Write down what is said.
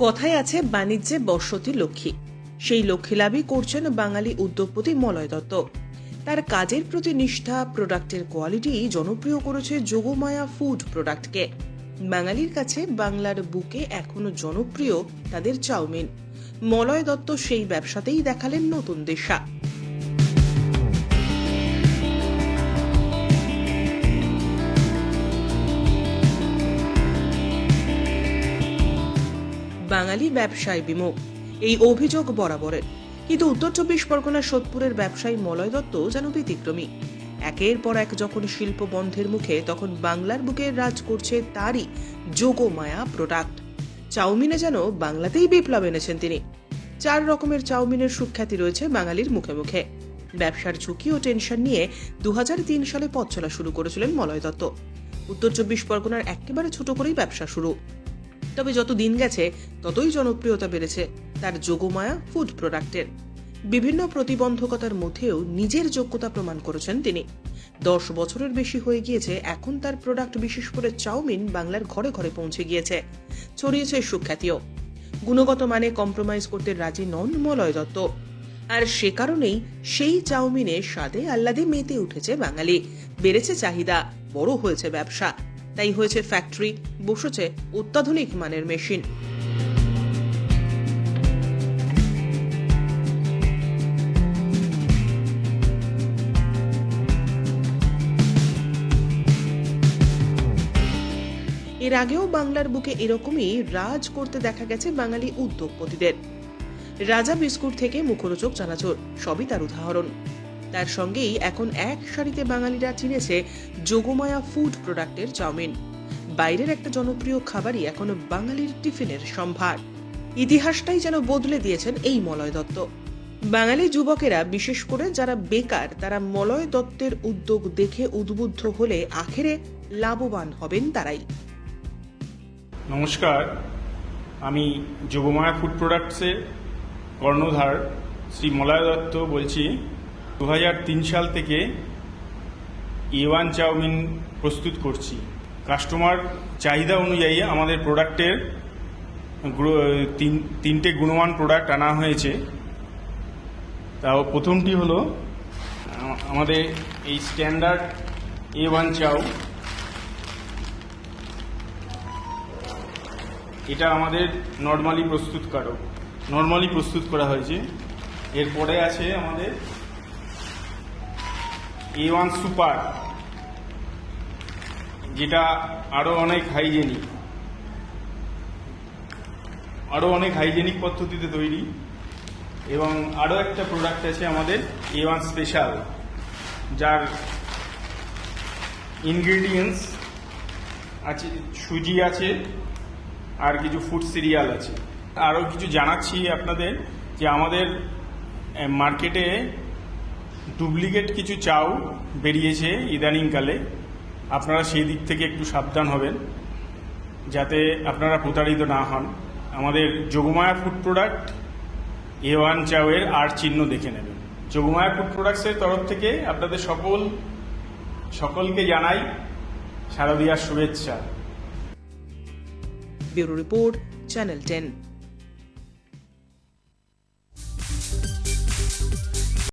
কথায় আছে, বাণিজ্যে বসতি লক্ষ্মী। সেই লক্ষ্মী লাভই করছেন বাঙালি উদ্যোগপতি মলয় দত্ত। তার কাজের প্রতি নিষ্ঠা, প্রোডাক্টের কোয়ালিটি জনপ্রিয় করেছে যোগমায়া ফুড প্রোডাক্টকে। বাঙালির কাছে বাংলার বুকে এখনও জনপ্রিয় তাদের চাউমিন। মলয় দত্ত সেই ব্যবসাতেই দেখালেন নতুন দিশা। বাঙালি ব্যবসায় বিমুখ। এই অভিযোগ বরাবরের। কিন্তু উত্তর চব্বিশ পরগনার সোদপুরের ব্যবসায়ী মলয় দত্ত যেন ব্যতিক্রমী। একের পর এক যখন শিল্প বন্ধের মুখে, তখন বাংলার বুকে রাজ করছে তারই যোগমায়া প্রোডাক্ট চাউমিনে যেন বাংলাতেই বিপ্লব এনেছেন তিনি। চার রকমের চাউমিনের সুখ্যাতি রয়েছে বাঙালির মুখে মুখে। ব্যবসার ঝুঁকি ও টেনশন নিয়ে দু হাজার তিন সালে পথ চলা শুরু করেছিলেন মলয় দত্ত। উত্তর চব্বিশ পরগনার একেবারে ছোট করেই ব্যবসা শুরু। তবে যত দিন গেছে, ততই জনপ্রিয়তা বেড়েছে তার যোগমায়া ফুড প্রোডাক্টের বিভিন্ন প্রতিবন্ধকতার মধ্যেও নিজের যোগ্যতা প্রমাণ করেছেন তিনি। দশ বছরের বেশি হয়ে গিয়েছে, এখন তার প্রোডাক্ট বিশেষ করে চাউমিন বাংলার ঘরে ঘরে পৌঁছে গিয়েছে। ছড়িয়েছে সুখ্যাতিও। গুণগত মানে কম্প্রোমাইজ করতে রাজি নন মলয় দত্ত। আর সে কারণেই সেই চাউমিনে স্বাদে আহ্লাদে মেতে উঠেছে বাঙালি। বেড়েছে চাহিদা, বড় হয়েছে ব্যবসা। তাই হয়েছে ফ্যাক্টরি বসেছে অত্যাধুনিক মানের মেশিন। এর আগেও বাংলার বুকে এরকমই রাজ করতে দেখা গেছে বাঙালি উদ্যোগপতিদের। রাজা বিস্কুট থেকে মুখরোচক চানাচুর, সবই তার উদাহরণ। তার সঙ্গেই এখন এক সারিতে বাঙালিরা চিনেছে যোগমায়া ফুড প্রোডাক্টের চাউমিন। বাইরের একটা জনপ্রিয় খাবারই এখনও বাঙালির টিফিনের সম্ভার। ইতিহাসটাই যেন বদলে দিয়েছেন এই মলয় দত্ত। বাঙালি যুবকেরা, বিশেষ করে যারা বেকার, তারা মলয় দত্তের উদ্যোগ দেখে উদ্বুদ্ধ হলে আখেরে লাভবান হবেন তারাই। নমস্কার। আমি যোগমায়া ফুড প্রোডাক্টসের কর্ণধার শ্রী মলয় দত্ত বলছি। দু হাজার তিন সাল থেকে এ ওয়ান চাউমিন প্রস্তুত করছি। কাস্টমার চাহিদা অনুযায়ী আমাদের প্রোডাক্টের তিন, তিনটে গুণমান প্রোডাক্ট আনা হয়েছে। তাও প্রথমটি হলো, আমাদের এই স্ট্যান্ডার্ড এ ওয়ান চাউ। এটা আমাদের নর্মালি প্রস্তুতকারক, নর্মালি প্রস্তুত করা হয়েছে। এরপরে আছে আমাদের এ ওয়ান সুপার যেটা আরও অনেক হাইজেনিক আরও অনেক হাইজেনিক পদ্ধতিতে তৈরি, এবং আরও একটা প্রোডাক্ট আছে আমাদের এ ওয়ান স্পেশাল যার ইনগ্রেডিয়েন্টস আছে, সুজি আছে, আর কিছু ফুড সিরিয়াল আছে। আরও কিছু জানাচ্ছি আপনাদের যে আমাদের মার্কেটে ডুপ্লিকেট কিছু চাউ বেরিয়েছে ইদানিংকালে। আপনারা সেই দিক থেকে একটু সাবধান হবেন, যাতে আপনারা প্রতারিত না হন। আমাদের Jogmaya food product A one চাউয়ের আর চিহ্ন দেখে নেবেন। যোগমায়া ফুড প্রোডাক্টসের তরফ থেকে আপনাদের সকল, সকলকে জানাই শারদীয়ার শুভেচ্ছা। Bureau report, channel ten.